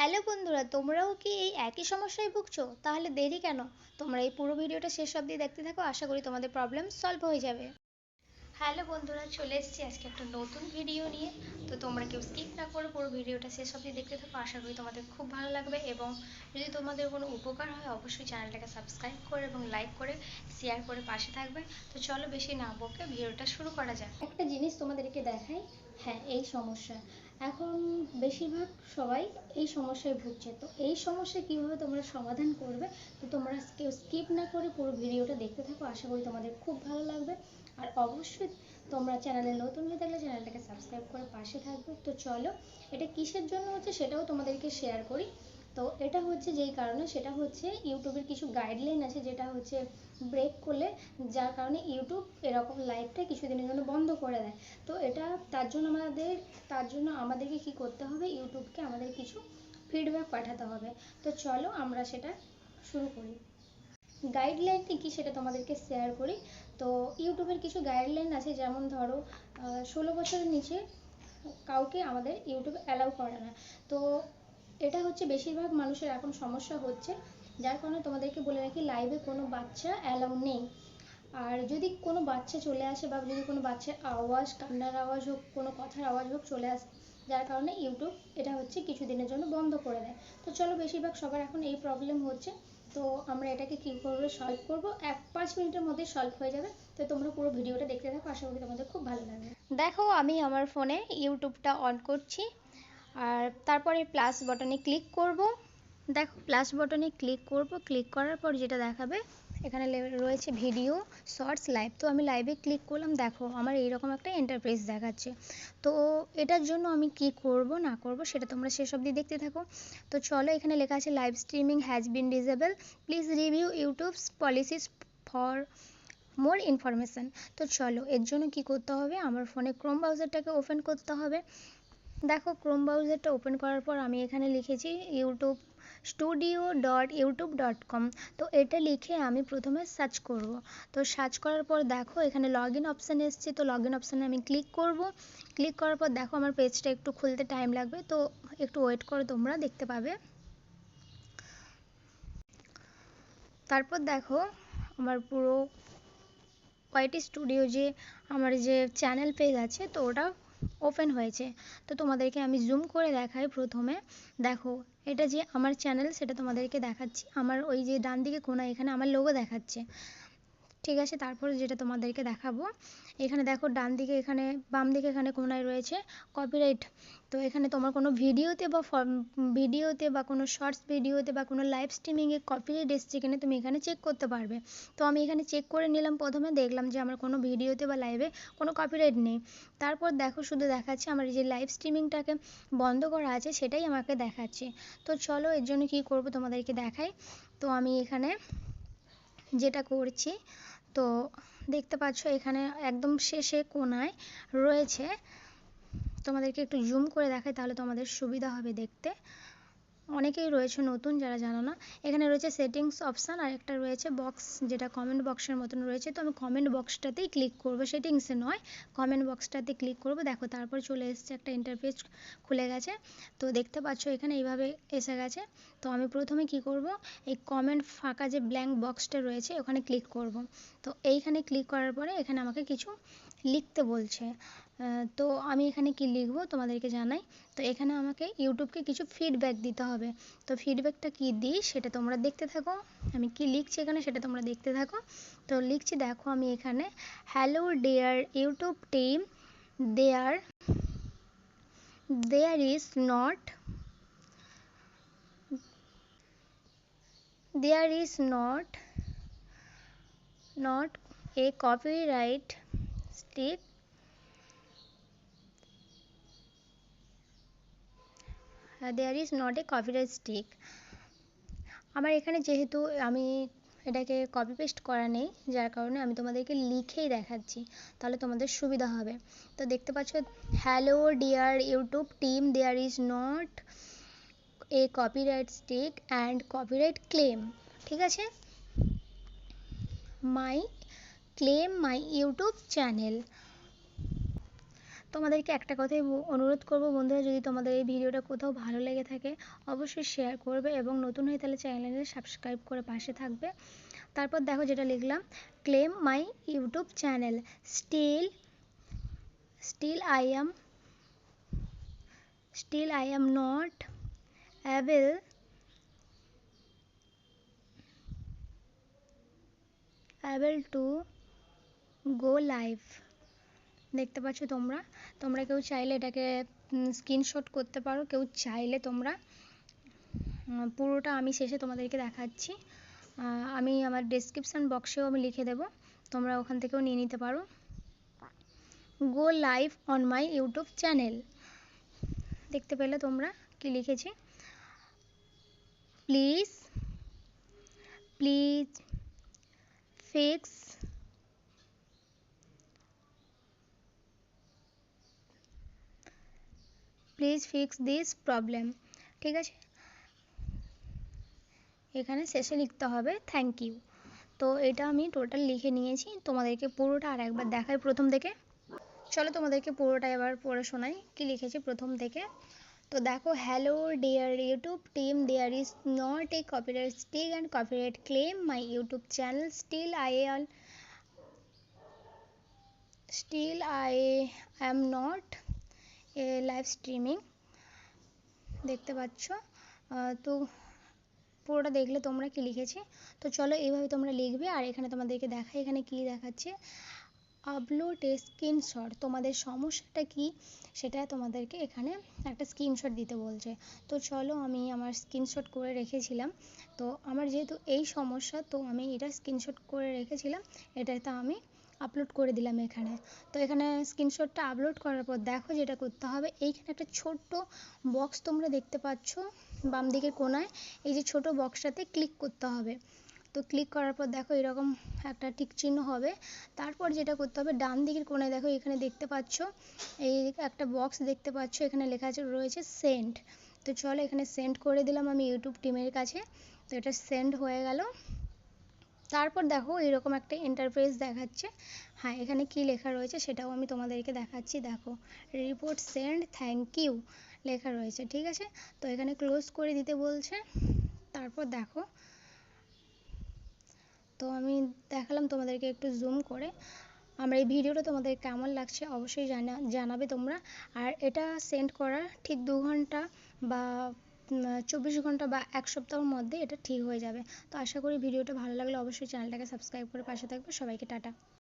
Hello বন্ধুরা, তোমরাও কি এই একই সমস্যায় ভুগছো? তাহলে দেরি কেন? তোমরা এই পুরো ভিডিওটা শেষ অবধি দেখতে থাকো, আশা করি তোমাদের প্রবলেম সলভ হয়ে যাবে। হ্যালো বন্ধুরা, চলে এসেছি আজকে একটা নতুন ভিডিও নিয়ে। তো তোমরা কেউ স্কিপ না করে পুরো ভিডিওটা শেষ অবধি দেখতে থাকো, আশা করি তোমাদের খুব ভালো লাগবে। এবং যদি তোমাদের কোনো উপকার হয়, অবশ্যই চ্যানেলটাকে সাবস্ক্রাইব করে এবং লাইক করে শেয়ার করে পাশে থাকবে। তো চলো বেশি না বকে ভিডিওটা শুরু করা যাক। একটা জিনিস তোমাদেরকে দেখাই হ্যাঁ এই সমস্যা। এখন বেশিরভাগ সবাই এই সমস্যায় ভুগছে। তো এই সমস্যা কীভাবে তোমরা সমাধান করবে? তো তোমরা কেউ স্কিপ না করে পুরো ভিডিওটা দেখতে থাকো। আশা করি তোমাদের খুব ভালো লাগবে। আর অবশ্যই তোমরা চ্যানেলে নতুন হয়ে থাকলে চ্যানেলটাকে সাবস্ক্রাইব করে পাশে থাকবে। তো চলো, এটা কিসের জন্য হচ্ছে সেটাও তোমাদেরকে শেয়ার করি। তো এটা হচ্ছে যেই কারণে, সেটা হচ্ছে ইউটিউবের কিছু গাইডলাইন আছে যেটা হচ্ছে ব্রেক করলে, যার কারণে ইউটিউব এরকম লাইভটা কিছুদিনের জন্য বন্ধ করে দেয়। তো এটা তার জন্য আমাদের, তার জন্য আমাদেরকে কি করতে হবে? ইউটিউবকে আমাদের কিছু ফিডব্যাক পাঠাতে হবে। তো চলো আমরা সেটা শুরু করি। গাইডলাইনটি কি সেটা তোমাদেরকে শেয়ার করি। তো ইউটিউবের কিছু গাইডলাইন আছে, যেমন ধরো ষোলো বছরের নিচে কাউকে আমাদের ইউটিউবে অ্যালাউ করে না। তো এটা হচ্ছে বেশিরভাগ মানুষের এখন সমস্যা হচ্ছে, যার কারণে তোমাদেরকে বলে রাখি লাইভে কোনো বাচ্চা অ্যালাউ নেই। আর যদি কোনো বাচ্চা চলে আসে বা যদি কোনো বাচ্চার আওয়াজ, কান্নার আওয়াজ হোক, কোনো কথার আওয়াজ হোক চলে আসে, যার কারণে ইউটিউব এটা হচ্ছে কিছুদিনের জন্য বন্ধ করে দেয়। তো চলো বেশিরভাগ সবার এখন এই প্রবলেম হচ্ছে, তো আমরা এটাকে কী করে সলভ করব? এক পাঁচ মিনিটের মধ্যে সলভ হয়ে যাবে। তো তোমরা পুরো ভিডিওটা দেখতে থাকো, আশা করি তোমাদের খুব ভালো লাগবে। দেখো, আমি আমার ফোনে ইউটিউবটা অন করছি। আর তারপরে প্লাস বাটনে ক্লিক করব। দেখো প্লাস বাটনে ক্লিক করব ক্লিক করার পর যেটা দেখাবে, এখানে রয়েছে ভিডিও শর্টস লাইভ তো আমি লাইভে ক্লিক করলাম, দেখো আমার এইরকম একটা এন্টারপ্রাইজ দেখাচ্ছে। তো এটার জন্য আমি কি করব, না করব, সেটা তোমরা শেষ অবধি দেখতে থাকো। তো চলো, এখানে লেখা আছে live streaming has been disabled please review YouTube's policies for more information তো চলো, এর জন্য কি করতে হবে, আমার ফোনে ক্রোম ব্রাউজারটাকে ওপেন করতে হবে। দেখো ক্রোম ব্রাউজারটা ওপেন করার পর আমি এখানে লিখেছি YouTube studio dot YouTube dot com তো এটা লিখে আমি প্রথমে সার্চ করব। তো সার্চ করার পর দেখো এখানে লগ ইন অপশান এসছে, তো লগ ইন অপশানে আমি ক্লিক করব। ক্লিক করার পর দেখো আমার পেজটা একটু খুলতে টাইম লাগবে, তো একটু ওয়েট করো তোমরা দেখতে পাবে। তারপর দেখো আমার পুরো কয়টি স্টুডিও যে, আমার যে চ্যানেল পেজ আছে, তো ওটা ওপেন হয়েছে। তো তোমাদেরকে আমি জুম করে দেখাই প্রথমে। দেখো, এটা যে আমার চ্যানেল সেটা তোমাদেরকে দেখাচ্ছি। আমার ওই যে ডান দিকে কোনা এখানে আমার লোগো দেখাচ্ছে। ঠিক আছে, তারপরে যেটা তোমাদেরকে দেখাবো, এখানে দেখো ডান দিকে এখানে, বাম দিকে এখানে কোনায় রয়েছে কপিরাইট তো এখানে তোমার কোনো ভিডিওতে বা ভিডিওতে বা কোনো শর্টস ভিডিওতে বা কোনো লাইভ স্ট্রিমিংয়ে কপিরাইট এসছে কিনা তুমি এখানে চেক করতে পারবে। তো আমি এখানে চেক করে নিলাম প্রথমে, দেখলাম যে আমার কোনো ভিডিওতে বা লাইভে কোনো কপিরাইট নেই। তারপর দেখো শুধু দেখাচ্ছে আমার যে লাইভ স্ট্রিমিংটাকে বন্ধ করা আছে, সেটাই আমাকে দেখাচ্ছে। তো চলো এর জন্য কী করব তোমাদেরকে দেখাই। তো আমি এখানে যেটা করছি, তো দেখতে পাচ্ছ এখানে একদম শেষে কোনায় রয়েছে। তোমাদেরকে একটু জুম করে দেখাই, তাহলে তোমাদের সুবিধা হবে দেখতে। অনেকেই রয়েছে নতুন, যারা জানো না। এখানে রয়েছে সেটিংস অপশান আর একটা রয়েছে বক্স যেটা কমেন্ট বক্সের মতন রয়েছে। তো আমি কমেন্ট বক্সটাতেই ক্লিক করব। সেটিংসে নয় কমেন্ট বক্সটাতে ক্লিক করব। দেখো, তারপর চলে এসছে একটা ইন্টারফেস খুলে গেছে। তো দেখতে পাচ্ছ, এখানে এইভাবে এসে গেছে। তো আমি প্রথমে কি করব, এই কমেন্ট ফাঁকা যে ব্ল্যাঙ্ক বক্সটা রয়েছে, ওখানে ক্লিক করব। তো এইখানে ক্লিক করার পরে এখানে আমাকে কিছু লিখতে বলছে। তো আমি এখানে কি লিখব তোমাদেরকে জানাই? তো এখানে আমাকে ইউটিউবকে কিছু ফিডব্যাক দিতে হবে। তো ফিডব্যাকটা কি দিই? সেটা তোমরা দেখতে থাকো। আমি কি লিখছি এখানে সেটা তোমরা দেখতে থাকো। তো লিখছি, দেখো আমি এখানে hello dear YouTube team there there is not there is not not a copyright stick there is not a copyright stick আমার এখানে যেহেতু আমি এটাকে কপি পেস্ট করা নেই, যার কারণে আমি তোমাদেরকে লিখেই দেখাচ্ছি, তাহলে তোমাদের সুবিধা হবে। তো দেখতে পাচ্ছ hello dear YouTube team there is not a copyright stick and copyright claim ঠিক আছে? My claim my YouTube channel তোমাদেরকে একটা কথাই অনুরোধ করব বন্ধুরা, যদি তোমাদের এই ভিডিওটা কোথাও ভালো লেগে থাকে, অবশ্যই শেয়ার করবে এবং নতুন হয়ে তাহলে চ্যানেলে সাবস্ক্রাইব করে পাশে থাকবে। তারপর দেখো যেটা লিখলাম claim my YouTube channel still still I am still I am not able able to go live দেখতে পাচ্ছ তোমরা। তোমরা কেউ চাইলে এটাকে স্ক্রিনশট করতে পারো। কেউ চাইলে তোমরা পুরোটা আমি শেষে তোমাদেরকে দেখাচ্ছি। আমি আমার ডেসক্রিপশান বক্সেও আমি লিখে দেব। তোমরা ওখান থেকেও নিয়ে নিতে পারো। Go live on my YouTube channel দেখতে পেলে তোমরা কি লিখেছি? Please please fix please fix this problem ঠিক আছে? এখানে শেষে লিখতে হবে থ্যাংক ইউ তো এটা আমি টোটাল লিখে নিয়েছি। তোমাদেরকে পুরোটা আর একবার দেখাই প্রথম থেকে। চলো তোমাদেরকে পুরোটা এবার পড়ে শোনাই। কি লিখেছি প্রথম থেকে? তো দেখো hello dear YouTube team there is not a copyright stick and copyright claim my YouTube channel still I all still I am not a live streaming দেখতে পাচ্ছ। তো পুরোটা দেখলে তোমরা কি লিখেছি? তো চলো এইভাবে তোমরা লিখবে আর এখানে তোমাদেরকে দেখাই এখানে কি দেখাচ্ছে? আপলোড এ স্ক্রিনশট তোমাদের সমস্যাটা কি? সেটা তোমাদেরকে এখানে একটা স্ক্রিনশট দিতে বলছে। তো চলো আমি আমার স্ক্রিনশট করে রেখেছিলাম। তো আমার যেহেতু এই সমস্যা, তো আমি এটা স্ক্রিনশট করে রেখেছিলাম। এটাতে আমি আপলোড করে দিলাম এখানে। তো এখানে স্ক্রিনশটটা আপলোড করার পর দেখো যেটা করতে হবে, এইখানে একটা ছোট্ট বক্স তোমরা দেখতে পাচ্ছ বাম দিকের কোনায় এই যে ছোট বক্সটাতে ক্লিক করতে হবে। তো ক্লিক করার পর দেখো এরকম একটা টিক চিহ্ন হবে। তারপর যেটা করতে হবে, ডান দিকের কোনায় দেখো এখানে দেখতে পাচ্ছ, এই একটা বক্স দেখতে পাচ্ছ, এখানে লেখা আছে, রয়েছে সেন্ড তো চলো এখানে সেন্ড করে দিলাম আমি ইউটিউব টিমের কাছে। তো এটা সেন্ড হয়ে গেল। তারপর দেখো এরকম একটা ইন্টারফেস দেখাচ্ছে। হ্যাঁ এখানে কি লেখা রয়েছে সেটাও আমি তোমাদেরকে দেখাচ্ছি। দেখো রিপোর্ট সেন্ড থ্যাংক ইউ লেখা রয়েছে, ঠিক আছে? তো এখানে ক্লোজ করে দিতে বলছে। তারপর দেখো, তো আমি দেখালাম তোমাদেরকে একটু জুম করে। আমার এই ভিডিওটা তোমাদের কেমন লাগছে অবশ্যই জানা, জানাবে তোমরা। আর এটা সেন্ড করার ঠিক দু ঘণ্টা বা চব্বিশ ঘণ্টা বা এক সপ্তাহের মধ্যে এটা ঠিক হয়ে যাবে। তো আশা করি ভিডিওটা ভালো লাগলে অবশ্যই চ্যানেলটাকে সাবস্ক্রাইব করে পাশে থাকবে। সবাইকে টাটা।